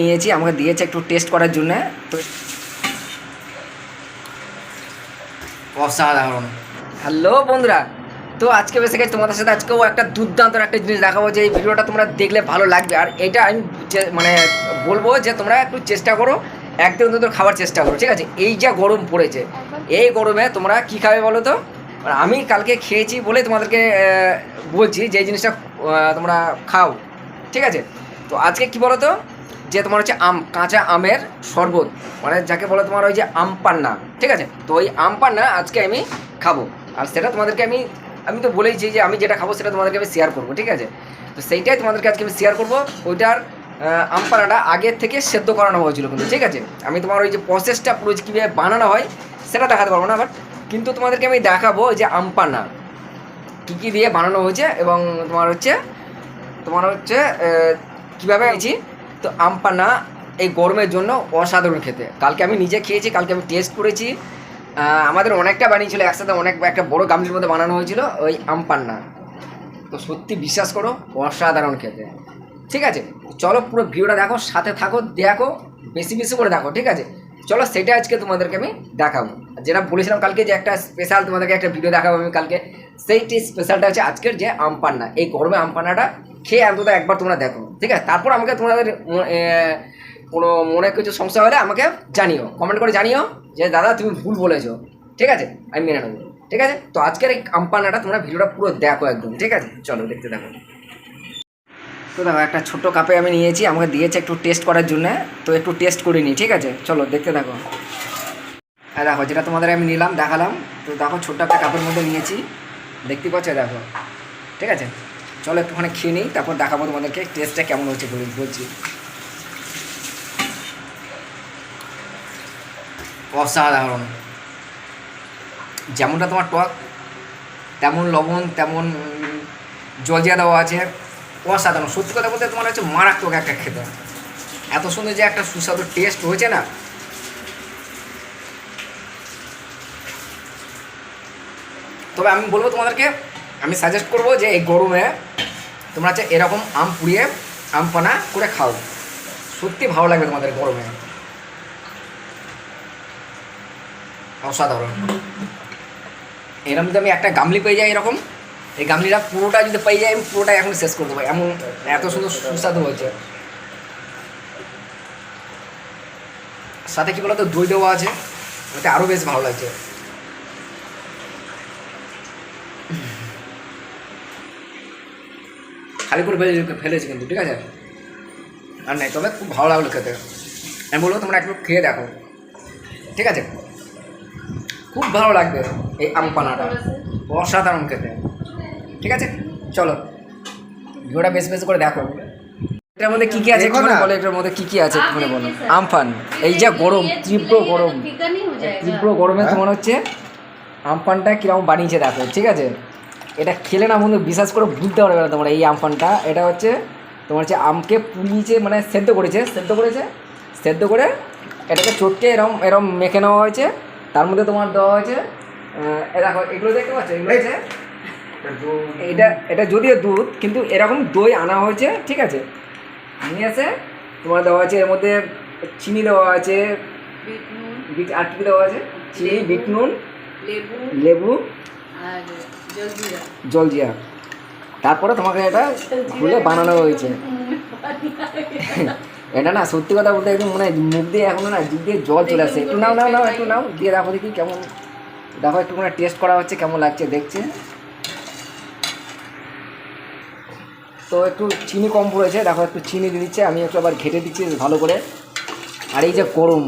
নিয়েছি, আমাকে দিয়েছে একটু টেস্ট করার জন্য। তো অসাধারণ। হ্যালো বন্ধুরা, তো আজকে বেসে গেছে তোমাদের সাথে আজকেও একটা দুর্দান্ত একটা জিনিস দেখাবো, যে এই ভিডিওটা তোমরা দেখলে ভালো লাগবে। আর এটা আমি মানে বলব যে তোমরা একটু চেষ্টা করো, একদিন অন্তত খাওয়ার চেষ্টা করো, ঠিক আছে? এই যা গরম পড়েছে, এই গরমে তোমরা কি খাবে বলো তো? আমি কালকে খেয়েছি বলে তোমাদেরকে বলছি যে জিনিসটা তোমরা খাও, ঠিক আছে? তো আজকে কি বলো তো? যে তোমার হচ্ছে আম কাঁচা আমের শরবত মানে যাকে বলে তোমার ওই যে আম পান্না ঠিক আছে? তো ওই আম পান্না আজকে আমি খাব। আর সেটা তোমাদেরকে আমি আমি তো বলেইছি যে আমি যেটা খাব সেটা তোমাদেরকে আমি শেয়ার করব ঠিক আছে? তো সেইটাই তোমাদেরকে আজকে আমি শেয়ার করব। ওইটার আহ, আম পান্নাটা আগের থেকে সেদ্ধ করানো হয়েছিল কিন্তু ঠিক আছে? আমি তোমার ওই যে প্রসেসটা পুরো কীভাবে বানানো হয় সেটা দেখাতে পারব না বাট কিন্তু তোমাদেরকে আমি দেখাবো যে আম পান্না কী কী দিয়ে বানানো হয়েছে এবং তোমার হচ্ছে তোমার হচ্ছে কীভাবে হয়েছি তো আম পান্না এই গরমের জন্য অসাধারণ খেতে। কালকে আমি নিজে খেয়েছি, কালকে আমি টেস্ট করেছি। আমাদের অনেকটা বানিয়েছিল একসাথে অনেক, একটা বড় গামলির মধ্যে বানানো হয়েছিল ওই আম পান্না তো সত্যি বিশ্বাস করো, অসাধারণ খেতে। ঠিক আছে, চলো পুরো ভিডিওটা দেখো, সাথে থাকো, দেখো, বেশি বেশি করে দেখো, ঠিক আছে? চলো সেটা আজকে তোমাদেরকে আমি দেখাবো। যেটা বলেছিলাম কালকে যে একটা স্পেশাল তোমাদেরকে একটা ভিডিও দেখাবো আমি কালকে। সেইটি স্পেশালটা হচ্ছে আজকের যে আম পান্না এই গরমে আম পান্নাটা খেয়ে অন্তত একবার তোমরা দেখো, ঠিক আছে? তারপর আমাকে তোমাদের কোনো মনে কিছু সমস্যা হলে আমাকে জানিও কমেন্ট করে জানিও যে, দাদা, তুমি ভুল বলেছ ঠিক আছে? আমি মেনে নেব, ঠিক আছে? তো আজকের এই আম পান্নাটা তোমরা ভিডিওটা পুরো দেখো একদম, ঠিক আছে? চলো, দেখতে দেখো তো দেখো, একটা ছোট কাপে আমি নিয়েছি, আমাকে দিয়েছে একটু টেস্ট করার জন্য, তো একটু টেস্ট করে নিই, ঠিক আছে? চলো, দেখতে দেখো হ্যাঁ দেখো, যেটা তোমাদের আমি নিলাম, দেখালাম। তো দেখো, ছোট্ট একটা কাপের মধ্যে নিয়েছি। দেখতে পাচ্ছ, দেখো। ঠিক আছে? চলো একটুখানি খেয়ে নিই, তারপর দেখাবো তোমাদেরকে টেস্টটা কেমন হচ্ছে বল- বলছি। অসাধারণ। যেমনটা তোমার টক, তেমন লবণ, তেমন জলজিয়া দেওয়া আছে। অসাধারণ। সত্যি কথা বলতে তোমার হচ্ছে মারাত্মক একটা খেতে। এত সুন্দর যে একটা সুস্বাদু টেস্ট হয়েছে না তবে আমি বলব তোমাদেরকে, আমি সাজেস্ট করব যে এই গরমে তোমরা হচ্ছে এরকম আম পুড়িয়ে, আম পানা করে খাও। সত্যি ভালো লাগবে তোমাদের গরমে। অসাধারণ। এরকম যদি আমি একটা গামলি পেয়ে যাই এরকম, এই গামলিটা পুরোটা যদি পেয়ে যাই, আমি পুরোটা এখন শেষ করে দেবো। এমন এত সুন্দর সুস্বাদু হয়েছে। সাথে কি বলতো? দই দেওয়া আছে। ওতে আরও বেশ ভালো লাগছে। খালি করে ফেলে ফেলেছি কিন্তু ঠিক আছে? আর নাই তবে খুব ভালো লাগল খেতে। আমি বলব তোমরা একটু খেয়ে দেখো। ঠিক আছে? খুব ভালো লাগবে এই আম পানাটা। অসাধারণ খেতে। ঠিক আছে? চলো। ভিডিওটা বেশ বেশ করে দেখো। এটার মধ্যে কী কী আছে বলো এটার মধ্যে কী কী আছে একটুখানি বলো। আমফান এই যা গরম তীব্র গরম। তীব্র গরমে তোমার হচ্ছে আমফানটা কীরকম বানিয়েছে দেখো ঠিক আছে? এটা খেলে না বন্ধু বিশ্বাস করে বুঝতে পারবে না তোমরা এই আমফানটা। এটা হচ্ছে তোমার হচ্ছে আমকে পুড়িয়েছে মানে সেদ্ধ করেছে সেদ্ধ করেছে সেদ্ধ করে এটাকে চটকে এরম এরম মেখে নেওয়া হয়েছে। তার মধ্যে তোমার দেওয়া হয়েছে দেখো এগুলো দেখতে পাচ্ছ? এগুলো হচ্ছে এটা এটা যদিও দুধ কিন্তু এরকম দই আনা হয়েছে ঠিক আছে? নিয়ে এসে তোমার দেওয়া আছে এর মধ্যে চিনি দেওয়া আছে বিট আর কি দেওয়া আছে? চিনি বিট নুন লেবু লেবু আর জলজিরা। জলজিয়া তারপরে তোমাকে এটা খুলে বানানো হয়েছে। এটা না সত্যি কথা বলতে একদম মনে হয় মুখ দিয়ে এখনও না জিভ দিয়ে জল চলে আসছে একটু নাও নাও নাও একটু নাও। দিয়ে দেখো দেখি কেমন দেখো একটু মানে টেস্ট করা হচ্ছে কেমন লাগছে দেখছে। তো একটু চিনি কম পড়েছে। দেখো একটু চিনি দিয়ে দিচ্ছে। আমি একটু আবার ঘেটে দিচ্ছি ভালো করে। আর এই যে গরম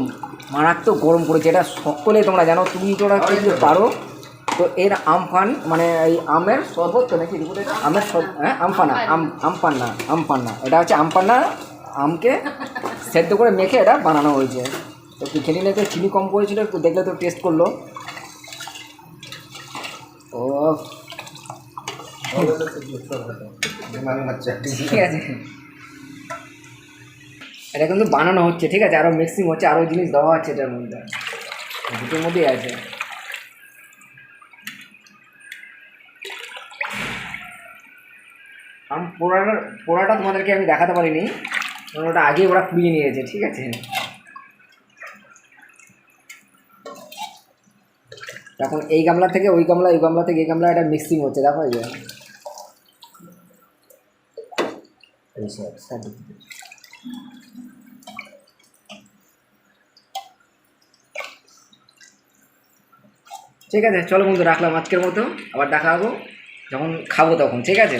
মারাত্মক গরম পড়েছে। এটা সকলেই তোমরা জানো, তুমি তোমরা কিন্তু পারো, তো এর আমফান মানে এই আমের শরবত তো নাকি? আমের হ্যাঁ আমপানা আম আমপান্না এটা হচ্ছে আমপান্না আমকে সেদ্ধ করে মেখে এটা বানানো হয়েছে। তো একটু খেলি নিতে চিনি কম পড়েছিল, একটু দেখলে তো টেস্ট করল। ও। ঠিক আছে। এটা কিন্তু বানানো হচ্ছে, ঠিক আছে? আরও মিক্সিং হচ্ছে আরও জিনিস দেওয়া হচ্ছে এটার মধ্যে। দুটোর মধ্যেই আছে। আমি পোড়াটা পোড়াটা তোমাদেরকে আমি দেখাতে পারিনি, কারণ ওটা আগেই ওরা পুড়িয়ে নিয়েছে, ঠিক আছে? এখন এই গামলা থেকে ওই গামলা ওই গামলা থেকে এই গামলা, এটা মিক্সিং হচ্ছে, দেখো এই যে। ঠিক আছে, চলো বন্ধু, রাখলাম আজকের মতো। আবার দেখা হব। যখন খাব তখন, ঠিক আছে?